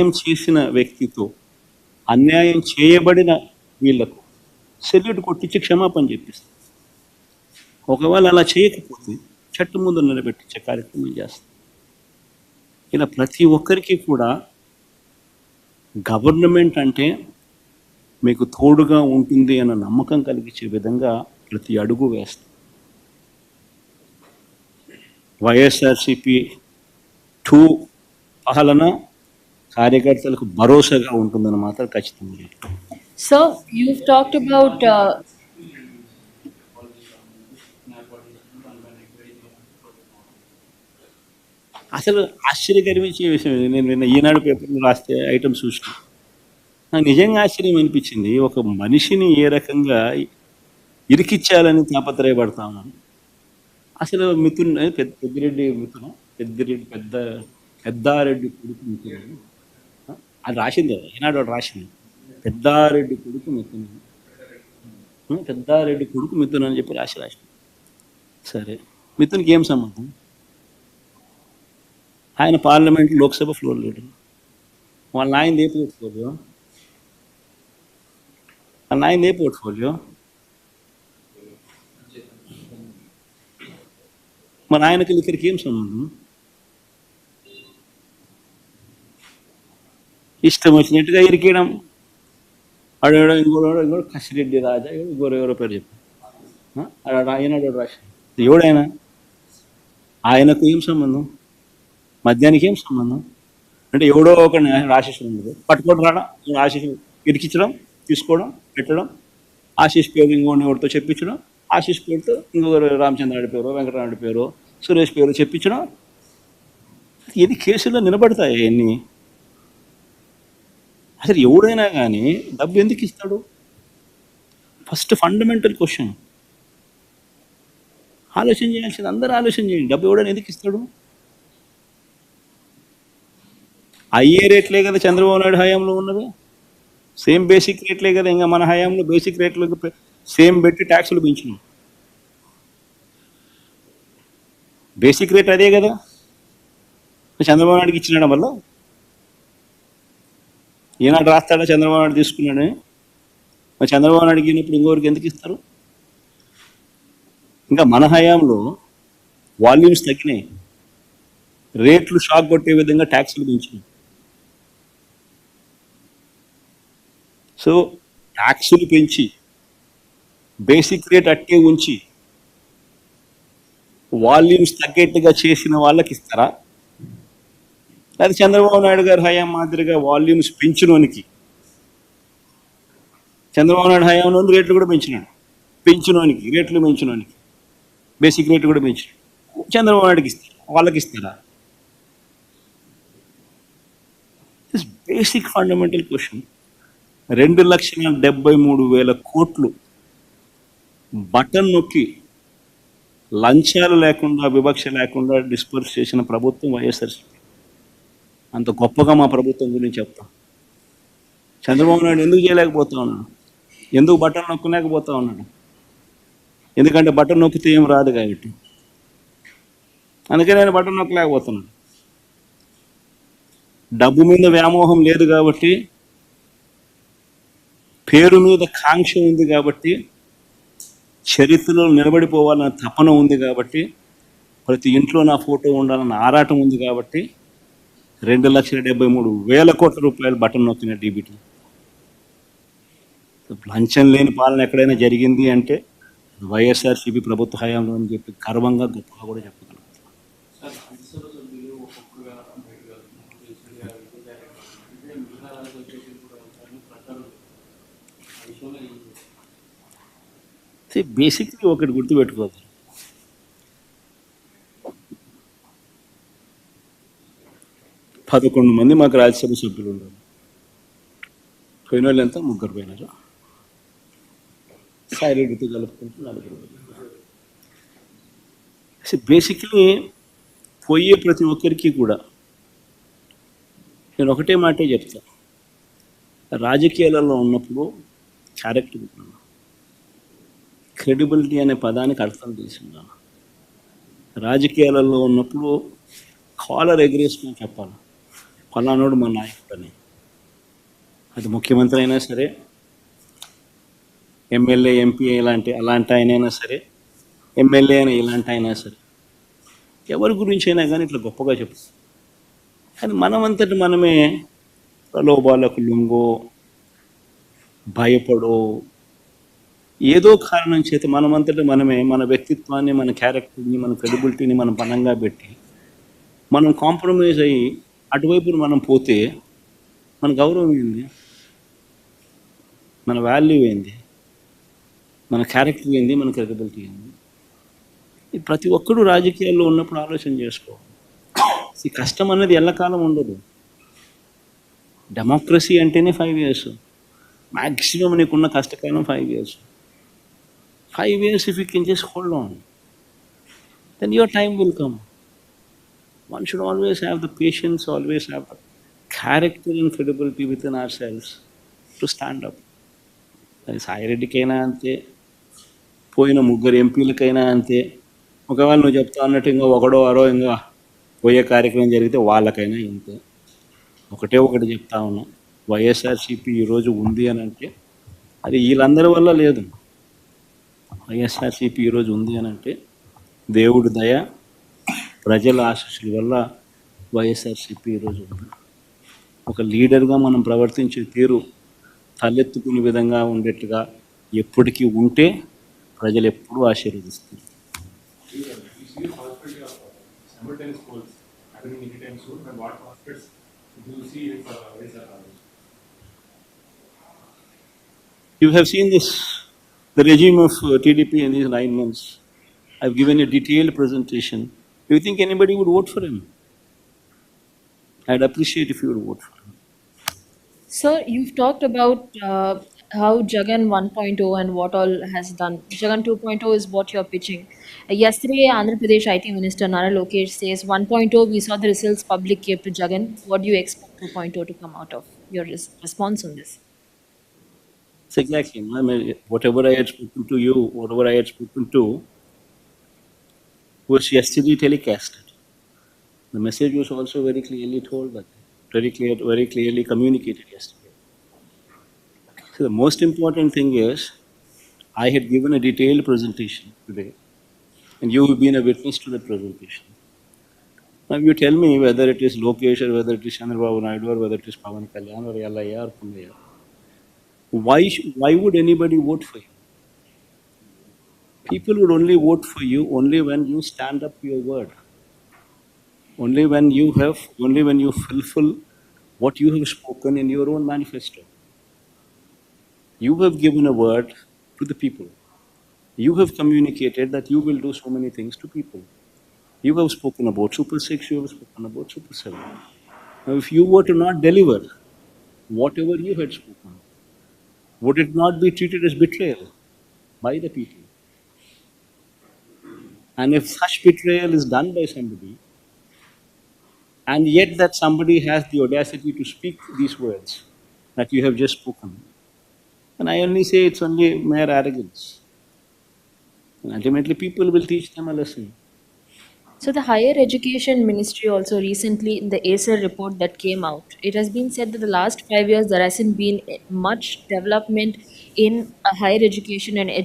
అన్యాయం చేసిన వ్యక్తితో అన్యాయం చేయబడిన వీళ్ళకు సెల్యూట్ కొట్టించి క్షమాపణ చెప్పిస్తాం. ఒకవేళ అలా చేయకపోతే చెట్టు ముందు నిలబెట్టించే కార్యక్రమం చేస్తారు ఇలా ప్రతి ఒక్కరికి కూడా గవర్నమెంట్ అంటే మీకు తోడుగా ఉంటుంది అన్న నమ్మకం కలిగించే విధంగా ప్రతి అడుగు వేస్తాం. వైఎస్ఆర్సిపి టూ పాలన కార్యకర్తలకు భరోసాగా ఉంటుందని మాత్రం ఖచ్చితంగా you've talked about uh, అసలు ఆశ్చర్యకరమించే విషయం. నేను నిన్న ఈనాడు పేపర్లో రాస్తే ఐటమ్ చూసిన. నాకు నిజంగా ఆశ్చర్యం అనిపించింది. ఒక మనిషిని ఏ రకంగా ఇరికిచ్చాలని తాపత్రయపడతా ఉన్నాను. అసలు మిథున్ పెద్ద పెద్దిరెడ్డి మిథున? పెద్దిరెడ్డి పెద్ద పెద్దారెడ్డి కొడుకు మిథున? అది రాసింది ఈనాడు రాసింది? పెద్దారెడ్డి కొడుకు మిథున. పెద్దారెడ్డి కొడుకు మిథున అని చెప్పి రాసి రాసింది. సరే. మిథున్కి ఏం సంబంధం? ఆయన పార్లమెంట్ లోక్సభ ఫ్లోర్ లీడర్. వాళ్ళ నాయనది ఏ పోర్ట్ఫోలియో? వాళ్ళ నాయన ఏ పోర్ట్ఫోలియో? మరి ఆయనకి ఇక్కడికి ఏం సంబంధం? ఇష్టం వచ్చినట్టుగా ఇరికేయడం అడగడం ఇంకోడు ఇంకోటి కసిరెడ్డి రాజా ఇంకోరు ఎవరో పేరు చెప్పు ఆ? ఆడ ఆయన రాసి ఎవడైనా ఆయనకు ఏం సంబంధం మద్యానికి ఏం సంబంధం అంటే ఎవడో ఒక ఆశీస్సులు ఉండదు పట్టుకోవడం రావడం ఆశీస్సు ఇరికించడం తీసుకోవడం పెట్టడం ఆశీష్ పేరు ఇంకోటి ఎవరితో చెప్పించడం ఆశీష్ పేరుతో ఇంకొకరు రామచంద్రాడి పేరు వెంకటరాముడి పేరు సురేష్ పేరు చెప్పించడం ఇది కేసుల్లో నిలబడతాయి ఎన్ని అసలు ఎవడైనా కానీ డబ్బు ఎందుకు ఇస్తాడు? ఫస్ట్ ఫండమెంటల్ క్వశ్చన్ ఆలోచన చేయాల్సింది అందరూ ఆలోచన చేయండి. డబ్బు ఎవడైనా ఎందుకు ఇస్తాడు? అయ్యే రేట్లే కదా చంద్రబాబు నాయుడు హయాంలో ఉన్నది. సేమ్ బేసిక్ రేట్లే కదా ఇంకా మన హయాంలో బేసిక్ రేట్లు సేమ్ పెట్టి ట్యాక్సులు పెంచినాం. బేసిక్ రేట్ అదే కదా. చంద్రబాబు నాయుడుకి ఇచ్చినడం వల్ల ఈనాడు రాస్తాడా చంద్రబాబు నాయుడు తీసుకున్నాడని మరి చంద్రబాబు నాయుడు అడిగినప్పుడు ఇంకోరికి ఎందుకు ఇస్తారు? ఇంకా మన హయాంలో వాల్యూమ్స్ తగ్గినాయి. రేట్లు షాక్ కొట్టే విధంగా ట్యాక్సులు పెంచినాయి. సో ట్యాక్సులు పెంచి బేసిక్ రేట్ అట్టే ఉంచి వాల్యూమ్స్ తగ్గేట్టుగా చేసిన వాళ్ళకి ఇస్తారా? లేదా చంద్రబాబు నాయుడు గారి హయాం మాదిరిగా వాల్యూమ్స్ పెంచినోనికి. చంద్రబాబు నాయుడు హయాంలో రేట్లు కూడా పెంచినాడు. పెంచినోనికి రేట్లు పెంచినోనికి. బేసిక్ రేట్లు కూడా పెంచినాడు. చంద్రబాబు నాయుడుకి ఇస్తారు వాళ్ళకి ఇస్తారా? దిస్ బేసిక్ ఫండమెంటల్ క్వశ్చన్ రెండు లక్షల డెబ్బై మూడు వేల కోట్లు బటన్ నొక్కి లంచాలు లేకుండా వివక్ష లేకుండా డిస్పర్స్ చేసిన ప్రభుత్వం వైఎస్ఆర్సీపీ. అంత గొప్పగా మా ప్రభుత్వం గురించి చెప్తాం. చంద్రబాబు నాయుడు ఎందుకు చేయలేకపోతా ఉన్నాడు? ఎందుకు బట్టలు నొక్కలేకపోతా ఉన్నాడు? ఎందుకంటే బట్టలు నొక్కితే ఏం రాదు కాబట్టి. అందుకే నేను బట్టలు నొక్కలేకపోతున్నాను. డబ్బు మీద వ్యామోహం లేదు కాబట్టి పేరు మీద కాంక్ష ఉంది కాబట్టి చరిత్రలో నిలబడిపోవాలన్న తపన ఉంది కాబట్టి ప్రతి ఇంట్లో నా ఫోటో ఉండాలన్న ఆరాటం ఉంది కాబట్టి రెండు లక్షల డెబ్బై మూడు వేల కోట్ల రూపాయలు బటన్ నొక్కిన డీబీటీ. లంచం లేని పాలన ఎక్కడైనా జరిగింది అంటే వైఎస్ఆర్సీపీ ప్రభుత్వ హయాంలో అని చెప్పి గర్వంగా గొప్పగా కూడా చెప్పగలుగుతాం. బేసిక్లీ ఒకటి గుర్తుపెట్టుకోవాలి. పదకొండు మంది మాకు రాజ్యసభ సభ్యులు ఉన్నారు పోయిన వాళ్ళు ఎంత ముగ్గురు పోయినారు. సాయిరెడ్డితో కలుపుకుంటూ నలుగురు బేసిక్లీ పోయే ప్రతి ఒక్కరికి కూడా నేను ఒకటే మాటే చెప్తా. రాజకీయాలలో ఉన్నప్పుడు క్యారెక్టర్ ఉన్నాను క్రెడిబిలిటీ అనే పదానికి అర్థం తెలిసిందా? రాజకీయాలలో ఉన్నప్పుడు కాలర్ ఎగరేసుకొని చెప్పాలి. ఫలానోడు మా నాయకుడు అది ముఖ్యమంత్రి అయినా సరే ఎమ్మెల్యే ఎంపీ ఇలాంటి అలాంటి ఆయనైనా సరే ఎమ్మెల్యే అయినా ఇలాంటి అయినా సరే ఎవరి గురించి అయినా కానీ ఇట్లా గొప్పగా చెప్పు. కానీ మనమంతటి మనమే ప్రలోభాలకు లొంగో భయపడో ఏదో కారణం చేత మనమంతటి మనమే మన వ్యక్తిత్వాన్ని మన క్యారెక్టర్ని మన క్రెడిబిలిటీని మనం పనంగా పెట్టి మనం కాంప్రమైజ్ అయ్యి అటువైపు మనం పోతే మన గౌరవం ఏంది? మన వాల్యూ ఏంది? మన క్యారెక్టర్ ఏంది? మన క్రెడిబిలిటీ ఏంది? ప్రతి ఒక్కరూ రాజకీయాల్లో ఉన్నప్పుడు ఆలోచన చేసుకో. ఈ కష్టం అనేది ఎల్లకాలం ఉండదు. డెమోక్రసీ అంటేనే ఫైవ్ ఇయర్స్ మ్యాక్సిమం నీకున్న కష్టకాలం five years five years if you can just hold on then your time will come one should always have the patience, always have the character and credibility within ourselves to stand up. అది సాయిరెడ్డికైనా అంతే పోయిన ముగ్గురు ఎంపీలకైనా అంతే ఒకవేళ నువ్వు చెప్తా అన్నట్టు ఇంకా ఒకడో వారో ఇంకా పోయే కార్యక్రమం జరిగితే వాళ్ళకైనా ఇంతే. ఒకటే ఒకటి చెప్తా ఉన్నా. వైఎస్ఆర్సీపీ ఈరోజు ఉంది అని అంటే అది వీళ్ళందరి వల్ల లేదు. వైఎస్ఆర్సీపీ ఈరోజు ఉంది అని అంటే దేవుడి దయ ప్రజల ఆశీస్సుల వల్ల వైఎస్ఆర్సీపీ ఈరోజు ఉంది ఒక లీడర్గా మనం ప్రవర్తించే తీరు తలెత్తుకునే విధంగా ఉండేట్టుగా ఎప్పటికీ ఉంటే ప్రజలు ఎప్పుడూ ఆశీర్వదిస్తారు You see the possibility of uh, simultaneous polls happening anytime soon, and what prospects do you see if uh, is that You have seen this, the regime of uh, TDP in these nine months. I've given a detailed presentation. Do you think anybody would vote for him? I'd appreciate if you would vote for him. Sir, you've talked about uh, how Jagan 1.0 and what all has done. Jagan 2.0 is what you're pitching. Uh, yesterday, Andhra Pradesh IT Minister Nara Lokesh says 1.0, we saw the results public gave to Jagan. What do you expect 2.0 to come out of? Your res- response on this? It's exactly, I mean, whatever I had spoken to you, whatever I had spoken to, was yesterday telecasted. The message was also very clearly told but very clear, very clearly communicated yesterday. So the most important thing is, I had given a detailed presentation today, and you have been a witness to that presentation. Now you tell me whether it is Lokesh or whether it is Chandrababu Naidu or whether it is Pavan Kalyan or Yallaya or Punnaya. Why, why would anybody vote for you? People would only vote for you only when you stand up your word. Only when you have, only when you fulfill what you have spoken in your own manifesto. You have given a word to the people. You have communicated that you will do so many things to people. You have spoken about Super 6, you have spoken about Super 7. Now, if you were to not deliver whatever you had spoken, would it not be treated as betrayal by the people? And if such betrayal is done by somebody, and yet that somebody has the audacity to speak these words that you have just spoken, then I only say it's only mere arrogance. And ultimately, people will teach them a lesson. So the higher education ministry also recently in the Acer report that came out, it has been said that the last five years there hasn't been much development in higher education and education